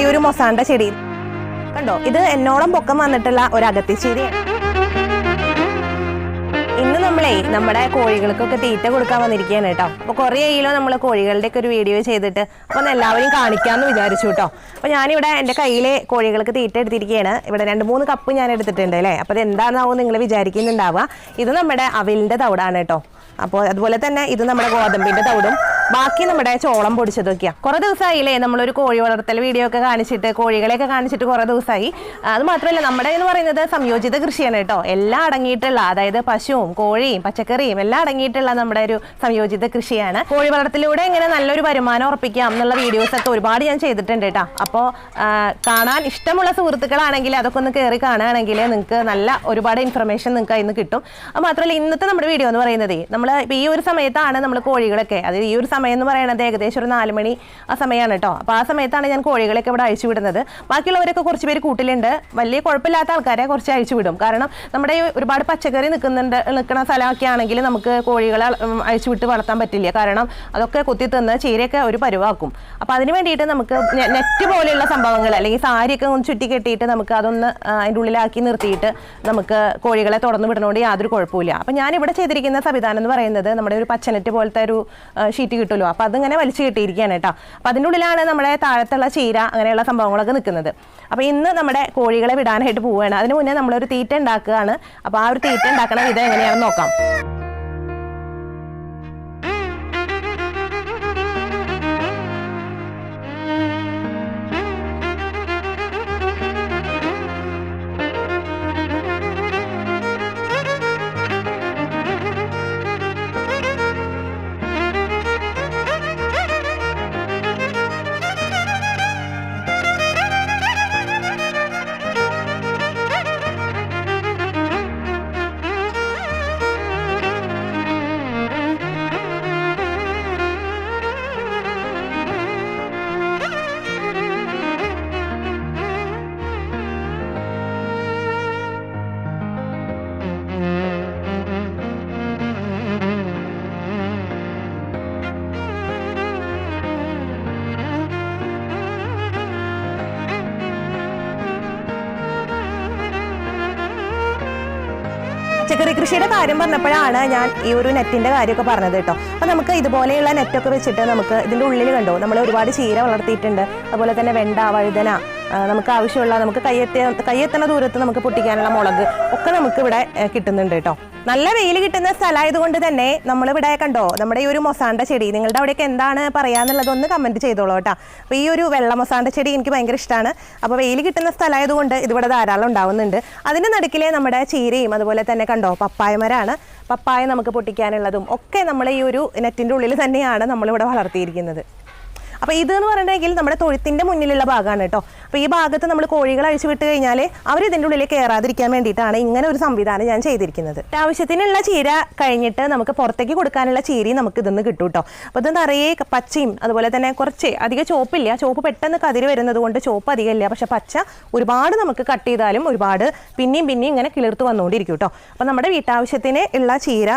ഈ ഒരു മൊസാണ്ട ചെടി. കണ്ടോ? ഇത് എന്നോളം പൊക്കം വന്നിട്ടുള്ള ഒരു അകത്തിച്ചേരിയാണ് ഇന്ന് നമ്മളെ നമ്മുടെ കോഴികൾക്കൊക്കെ തീറ്റ കൊടുക്കാൻ വന്നിരിക്കുകയാണ് കേട്ടോ. അപ്പോൾ കുറേ ആയില്ലോ നമ്മൾ കോഴികളുടെ ഒക്കെ ഒരു വീഡിയോ ചെയ്തിട്ട്. അപ്പോൾ എല്ലാവരെയും കാണിക്കാമെന്ന് വിചാരിച്ചു കേട്ടോ. അപ്പോൾ ഞാനിവിടെ എന്റെ കയ്യിലെ കോഴികൾക്ക് തീറ്റ എടുത്തിരിക്കുകയാണ്. ഇവിടെ രണ്ട് മൂന്ന് കപ്പ് ഞാൻ എടുത്തിട്ടുണ്ട് അല്ലേ? അപ്പോൾ ഇത് എന്താണെന്നാവും നിങ്ങൾ വിചാരിക്കുന്നുണ്ടാവുക. ഇത് നമ്മുടെ അവിലിന്റെ തവിടാണ് കേട്ടോ. അപ്പോൾ അതുപോലെ തന്നെ ഇത് നമ്മുടെ ഗോതമ്പിന്റെ തവിടും. ബാക്കി നമ്മുടെ ചോളം പൊടിച്ചതൊക്കെയാണ് കുറേ ദിവസമായില്ലേ നമ്മളൊരു കോഴി വളർത്തൽ വീഡിയോ ഒക്കെ കാണിച്ചിട്ട് കോഴികളെയൊക്കെ കാണിച്ചിട്ട് കുറേ ദിവസമായി അത് മാത്രമല്ല നമ്മുടെ എന്ന് പറയുന്നത് സംയോജിത കൃഷിയാണ് കേട്ടോ. എല്ലാം അടങ്ങിയിട്ടുള്ള അതായത് പശുവും കോഴിയും പച്ചക്കറിയും എല്ലാം അടങ്ങിയിട്ടുള്ള നമ്മുടെ ഒരു സംയോജിത കൃഷിയാണ്. കോഴി വളർത്തലിലൂടെ എങ്ങനെ നല്ലൊരു വരുമാനം ഉറപ്പിക്കാം എന്നുള്ള വീഡിയോസ് ഒക്കെ ഒരുപാട് ഞാൻ ചെയ്തിട്ടുണ്ട് കേട്ടോ. അപ്പോൾ കാണാൻ ഇഷ്ടമുള്ള സുഹൃത്തുക്കളാണെങ്കിൽ അതൊക്കെ ഒന്ന് കയറി കാണുകയാണെങ്കിൽ നിങ്ങൾക്ക് നല്ല ഒരുപാട് ഇൻഫർമേഷൻ നിങ്ങൾക്ക് അതിന് കിട്ടും. അത് മാത്രമല്ല ഇന്നത്തെ നമ്മുടെ വീഡിയോ എന്ന് പറയുന്നത് നമ്മൾ ഈ ഒരു സമയത്താണ് നമ്മൾ കോഴികളൊക്കെ അതായത് ഈ ഒരു സമയം എന്ന് പറയുന്നത് ഏകദേശം ഒരു നാല് മണി ആ സമയമാണ് കേട്ടോ അപ്പോൾ ആ സമയത്താണ് ഞാൻ കോഴികളൊക്കെ ഇവിടെ അഴിച്ചു വിടുന്നത്. ബാക്കിയുള്ളവരൊക്കെ കുറച്ച് പേര് കൂട്ടിലുണ്ട്. വലിയ കുഴപ്പമില്ലാത്ത ആൾക്കാരെ കുറച്ച് അഴിച്ചു വിടും. കാരണം നമ്മുടെ ഈ ഒരുപാട് പച്ചക്കറി നിൽക്കുന്നുണ്ട് നിൽക്കുന്ന സ്ഥലമൊക്കെ ആണെങ്കിൽ നമുക്ക് കോഴികളെ അഴിച്ചു വിട്ട് വളർത്താൻ പറ്റില്ല. കാരണം അതൊക്കെ കുത്തി തിന്ന് ചീരയൊക്കെ ഒരു പരുവാക്കും. അപ്പോൾ അതിന് വേണ്ടിയിട്ട് നമുക്ക് നെറ്റ് പോലെയുള്ള സംഭവങ്ങൾ അല്ലെങ്കിൽ സാരിയൊക്കെ ഒന്ന് ചുറ്റി കെട്ടിയിട്ട് നമുക്ക് അതൊന്ന് അതിന്റെ ഉള്ളിലാക്കി നിർത്തിയിട്ട് നമുക്ക് കോഴികളെ തുറന്നു വിടുന്നതുകൊണ്ട് യാതൊരു കുഴപ്പമില്ല അപ്പോൾ ഞാൻ ഇവിടെ ചെയ്തിരിക്കുന്ന സംവിധാനം എന്ന് പറയുന്നത് നമ്മുടെ ഒരു പച്ചനെറ്റ് പോലത്തെ ഒരു ഷീറ്റ് കിട്ടുമല്ലോ. അപ്പോൾ അതിങ്ങനെ വലിച്ചു കിട്ടിയിരിക്കുകയാണ് കേട്ടോ. അപ്പോൾ അതിന്റെ ഉള്ളിലാണ് നമ്മുടെ താഴത്തുള്ള ചീര അങ്ങനെയുള്ള സംഭവങ്ങളൊക്കെ നിൽക്കുന്നത്. അപ്പോൾ ഇന്ന് നമ്മുടെ കോഴികളെ വിടാനായിട്ട് പോവുകയാണ്. അതിന് മുന്നേ നമ്മളൊരു തീറ്റ ഉണ്ടാക്കുകയാണ്. അപ്പോൾ ആ ഒരു തീറ്റ ഉണ്ടാക്കണ വിധം എങ്ങനെയാണെന്ന് നോക്കാം. പച്ചക്കറി കൃഷിയുടെ കാര്യം പറഞ്ഞപ്പോഴാണ് ഞാൻ ഈ ഒരു നെറ്റിന്റെ കാര്യമൊക്കെ പറഞ്ഞത് കേട്ടോ. അപ്പൊ നമുക്ക് ഇതുപോലെയുള്ള നെറ്റൊക്കെ വെച്ചിട്ട് നമുക്ക് ഇതിന്റെ ഉള്ളിൽ കണ്ടോ നമ്മൾ ഒരുപാട് ചീര വളർത്തിയിട്ടുണ്ട്. അതുപോലെ തന്നെ വെണ്ട വഴുതന നമുക്ക് ആവശ്യമുള്ള നമുക്ക് കയ്യെത്തിയ കയ്യെത്തുന്ന ദൂരത്ത് നമുക്ക് പൊട്ടിക്കാനുള്ള മുളക് ഒക്കെ നമുക്ക് ഇവിടെ കിട്ടുന്നുണ്ട് കേട്ടോ. നല്ല വെയിൽ കിട്ടുന്ന സ്ഥലമായതുകൊണ്ട് തന്നെ നമ്മൾ ഇവിടെ കണ്ടോ നമ്മുടെ ഈ ഒരു മൊസാണ്ട ചെടി. നിങ്ങളുടെ അവിടെയൊക്കെ എന്താണ് പറയാന്നുള്ളത് ഒന്ന് കമന്റ് ചെയ്തോളൂ കേട്ടോ. അപ്പോൾ ഈ ഒരു വെള്ള മൊസാണ്ട ചെടി എനിക്ക് ഭയങ്കര ഇഷ്ടമാണ് അപ്പോൾ വെയിൽ കിട്ടുന്ന സ്ഥലമായതുകൊണ്ട് ഇതിവിടെ ധാരാളം ഉണ്ടാവുന്നുണ്ട്. അതിന്റെ നടുക്കിലെ നമ്മുടെ ചീരയും അതുപോലെ തന്നെ കണ്ടോ പപ്പായ മരമാണ് പപ്പായ നമുക്ക് പൊട്ടിക്കാനുള്ളതും ഒക്കെ നമ്മൾ ഈ ഒരു നെറ്റിന്റെ ഉള്ളിൽ തന്നെയാണ് നമ്മളിവിടെ വളർത്തിയിരിക്കുന്നത്. അപ്പോൾ ഇത് എന്ന് പറഞ്ഞിട്ടുണ്ടെങ്കിൽ നമ്മുടെ തൊഴുത്തിന്റെ മുന്നിലുള്ള ഭാഗമാണ് കേട്ടോ. അപ്പോൾ ഈ ഭാഗത്ത് നമ്മൾ കോഴികൾ അഴിച്ചു വിട്ട് കഴിഞ്ഞാൽ അവർ ഇതിന്റെ ഉള്ളിൽ കയറാതിരിക്കാൻ വേണ്ടിയിട്ടാണ് ഇങ്ങനെ ഒരു സംവിധാനം ഞാൻ ചെയ്തിരിക്കുന്നത്. ആവശ്യത്തിനുള്ള ചീര കഴിഞ്ഞിട്ട് നമുക്ക് പുറത്തേക്ക് കൊടുക്കാനുള്ള ചീരയും നമുക്ക് ഇതൊന്ന് കിട്ടും കേട്ടോ. അപ്പോൾ ഇത് നിറയെ പച്ചയും അതുപോലെ തന്നെ കുറച്ച് അധികം ചോപ്പില്ല. ചോപ്പ് പെട്ടെന്ന് കതിര് വരുന്നത് കൊണ്ട് ചോപ്പ് അധികം ഇല്ല പക്ഷെ പച്ച ഒരുപാട് നമുക്ക് കട്ട് ചെയ്താലും ഒരുപാട് പിന്നെയും പിന്നെയും ഇങ്ങനെ കിളിർത്ത് വന്നുകൊണ്ടിരിക്കും കേട്ടോ. അപ്പോൾ നമ്മുടെ വീട്ടാവശ്യത്തിന് ഉള്ള ചീര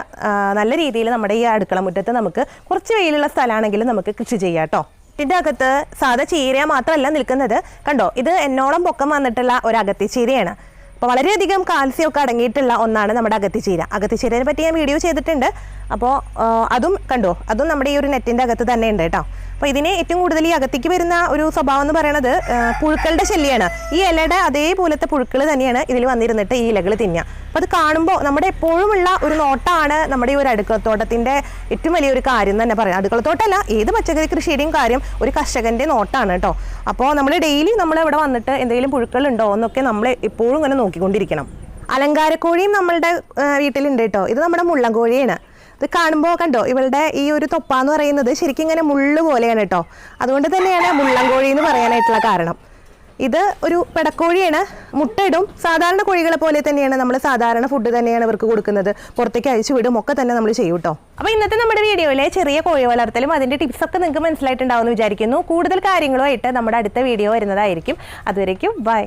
നല്ല രീതിയിൽ നമ്മുടെ ഈ അടുക്കള മുറ്റത്ത് നമുക്ക് കുറച്ച് വെയിലുള്ള സ്ഥലമാണെങ്കിലും നമുക്ക് കൃഷി ചെയ്യാം കേട്ടോ. ഇതിന്റെ അകത്ത് സാധാ ചീര മാത്രമല്ല നിൽക്കുന്നത്. കണ്ടോ? ഇത് എന്നോളം പൊക്കം വന്നിട്ടുള്ള ഒരു അകത്തി ചീരയാണ്. അപ്പോൾ വളരെയധികം കാൽസ്യമൊക്കെ അടങ്ങിയിട്ടുള്ള ഒന്നാണ് നമ്മുടെ അകത്തിച്ചീര അകത്തിച്ചീരയെ പറ്റി ഞാൻ വീഡിയോ ചെയ്തിട്ടുണ്ട്. അപ്പോൾ അതും കണ്ടോ അതും നമ്മുടെ ഈ ഒരു നെറ്റിന്റെ അകത്ത് തന്നെ ഉണ്ട് കേട്ടോ. അപ്പോൾ ഇതിനെ ഏറ്റവും കൂടുതൽ ഈ അകത്തേക്ക് വരുന്ന ഒരു സ്വഭാവം എന്ന് പറയുന്നത് പുഴുക്കളുടെ ശല്യമാണ് ഈ ഇലയുടെ അതേപോലത്തെ പുഴുക്കൾ തന്നെയാണ് ഇതിൽ വന്നിരുന്നിട്ട് ഈ ഇലകൾ തിന്നുക. അപ്പോൾ അത് കാണുമ്പോൾ നമ്മുടെ എപ്പോഴുമുള്ള ഒരു നോട്ടാണ് നമ്മുടെ ഈ ഒരു അടുക്കളത്തോട്ടത്തിന്റെ ഏറ്റവും വലിയൊരു കാര്യം തന്നെ പറയാം. അടുക്കളത്തോട്ടമല്ല ഏത് പച്ചക്കറി കൃഷിയുടെയും കാര്യം ഒരു കർഷകന്റെ നോട്ടാണ് കേട്ടോ. അപ്പോൾ നമ്മൾ ഡെയിലി നമ്മൾ ഇവിടെ വന്നിട്ട് എന്തെങ്കിലും പുഴുക്കളുണ്ടോ എന്നൊക്കെ നമ്മൾ എപ്പോഴും ഇങ്ങനെ നോക്കിക്കൊണ്ടിരിക്കണം. അലങ്കാരക്കോഴിയും നമ്മളുടെ വീട്ടിലുണ്ട് കേട്ടോ. ഇത് നമ്മുടെ മുള്ളൻ കോഴിയാണ് ഇത് കാണുമ്പോൾ കണ്ടോ ഇവളുടെ ഈ ഒരു തൊപ്പ എന്ന് പറയുന്നത് ശരിക്കും ഇങ്ങനെ മുള്ളു പോലെയാണ് കേട്ടോ. അതുകൊണ്ട് തന്നെയാണ് മുള്ളൻ കോഴി എന്ന് പറയാനായിട്ടുള്ള കാരണം. ഇത് ഒരു പെടക്കോഴിയാണ് മുട്ടയിടും. സാധാരണ കോഴികളെ പോലെ തന്നെയാണ് നമ്മൾ സാധാരണ ഫുഡ് തന്നെയാണ് ഇവർക്ക് കൊടുക്കുന്നത്. പുറത്തേക്ക് അയച്ചു വിടും ഒക്കെ തന്നെ നമ്മൾ ചെയ്യും കേട്ടോ. അപ്പോൾ ഇന്നത്തെ നമ്മുടെ വീഡിയോയിലെ ചെറിയ കോഴി വളർത്തലും അതിന്റെ ടിപ്സ് ഒക്കെ നിങ്ങൾക്ക് മനസ്സിലായിട്ടുണ്ടാവും എന്ന് വിചാരിക്കുന്നു. കൂടുതൽ കാര്യങ്ങളുമായിട്ട് നമ്മുടെ അടുത്ത വീഡിയോ വരുന്നതായിരിക്കും. അതുവരേക്കും ബൈ